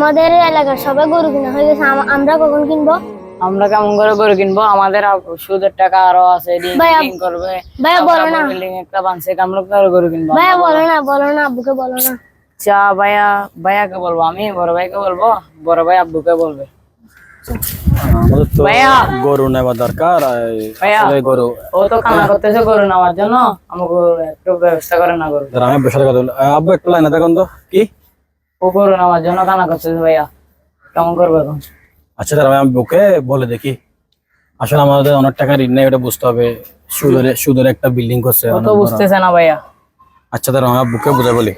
আমাদের এলাকার সবাই গরু কিনা হয়ে গেছে আমরা কখন কিনবো? আমরা কেমন করে গরু কিনবো? আমাদের সুদের টাকা আরও আছে ঋণ ভাইয়া, ঋণ করবে। ভাইয়া বলো না। বিল্ডিং একটা বানছে আমরা গরু কিনবো। ভাইয়া বলো না বলো না আব্বুকে বলো না। চা ভাইয়া ভাইয়াকে বলব আমি বড় ভাইকে বলব বড় ভাই আব্বুকে বলবে। আমাদের তো গরু নেওয়া দরকার গরু ও তো কানা করতেছে গরু নেওয়ার জন্য আমাকে একটু ব্যবস্থা করে না গরু। আমি বসার কথা আব্বু একটু লাইনে দেখুন তো। কি? ও গরু নেওয়ার জন্য কানা করতেছে ভাইয়া কেমন করব এখন? আচ্ছা দাঁড়া আমি বুকে বলে দেখি। আসলে আমাদের অনেক টাকা ঋণ নেই ওটা বুঝতে হবে। সুদের সুদের একটা বিল্ডিং করছে ও তো বুঝতেছে না ভাইয়া। আচ্ছা দাঁড়া আমার বুকে বুঝে বলি।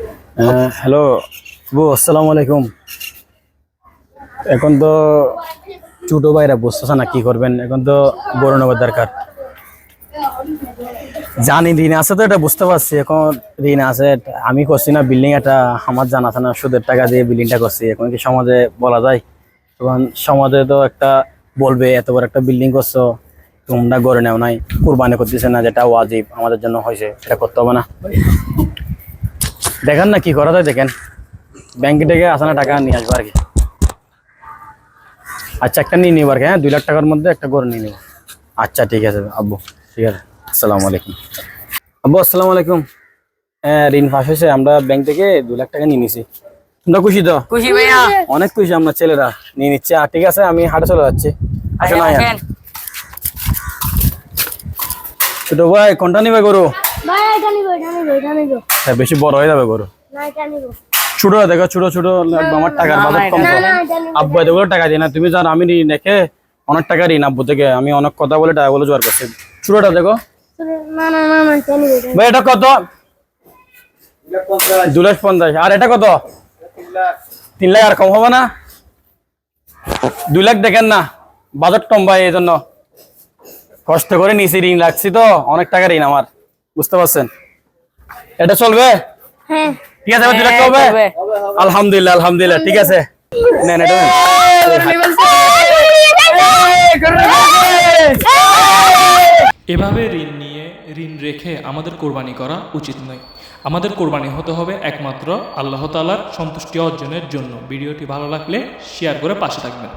হ্যালো। বু আসসালামু আলাইকুম। এখন তো ছোট ভাইরা বুঝতেছে না কি করবেন। এখন তো গরু নেওয়ার দরকার। জানি, ঋণ আছে তো, এটা বুঝতে পারছি। এখন ঋণ আছে আমি করছি না বিল্ডিং একটা আমার জানা আছে না সুদের টাকা দিয়ে বিল্ডিংটা করছি। এখন কি সমাজে বলা যায়? এখন সমাজে তো একটা বলবে, এত বড় একটা বিল্ডিং করছ, তোমরা গড়ে নেও নাই, কুরবানি করতেছে না, যেটা ওয়াজিব আমাদের জন্য হয়েছে, এটা করতে হবে না। দেখেন না কি করা যায়, দেখেন। ব্যাংকে থেকে আসে না টাকা নিয়ে আসব আর কি। আচ্ছা একটা নিয়ে নিবো আর কি হ্যাঁ? দুই লাখ টাকার মধ্যে একটা করে নিয়ে নিবো। আচ্ছা ঠিক আছে, আব্বু। ঠিক আছে আসসালামু আলাইকুম। আব্বু আসসালামু আলাইকুম। হ্যাঁ ঋণ ফাঁস হয়েছে। আমরা ব্যাংক থেকে দু লাখ টাকা নিয়ে নিছি। তোমরা খুশি তো? খুশি ভাইয়া। অনেক খুশি আমরা ছেলেরা। নিয়ে নিচ্ছে। আর ঠিক আছে আমি হাটে চলে যাচ্ছি। আসো আসেন, না আসেন। ছোট ভাই কোনটা নিবে গরু? ভাই এটা নিবো এটা নিবো এটা নিবো। হ্যাঁ বেশি বড় হয়ে যাবে গরু। না এটা নিবো। ছোট দেখো ছোট ছোট আমার টাকার বাজেট কম আব্বু এতগুলো টাকা দিই না। তুমি জানো আমি ঋণ রেখে অনেক টাকা ঋণ আব্বু থেকে। আমি অনেক কথা বলে টাকাগুলো জোগাড় করছি। ছোটটা দেখো। না না না না এটা ভাই এটা কত? দু লাখ পঞ্চাশ। আর এটা কত? তিন লাখ আর কম হবে না? দুই লাখ দেখেন না বাজেট কম ভাই এই জন্য কষ্ট করে নিয়েছি ঋণ রাখছি তো অনেক টাকা ঋণ আমার বুঝতে পারছেন? এটা চলবে? হ্যাঁ। ঠিক আছে এবার দুই লাখ হ্যাঁ, হবে আলহামদুলিল্লাহ আলহামদুলিল্লাহ ঠিক আছে। নেন এটা এভাবে ঋণ নিয়ে ঋণ রেখে আমাদের কোরবানি করা উচিত নয়। আমাদের কোরবানি হতে হবে একমাত্র আল্লাহ তালার সন্তুষ্টি অর্জনের জন্য। ভিডিওটি ভালো লাগলে শেয়ার করে পাশে থাকবেন।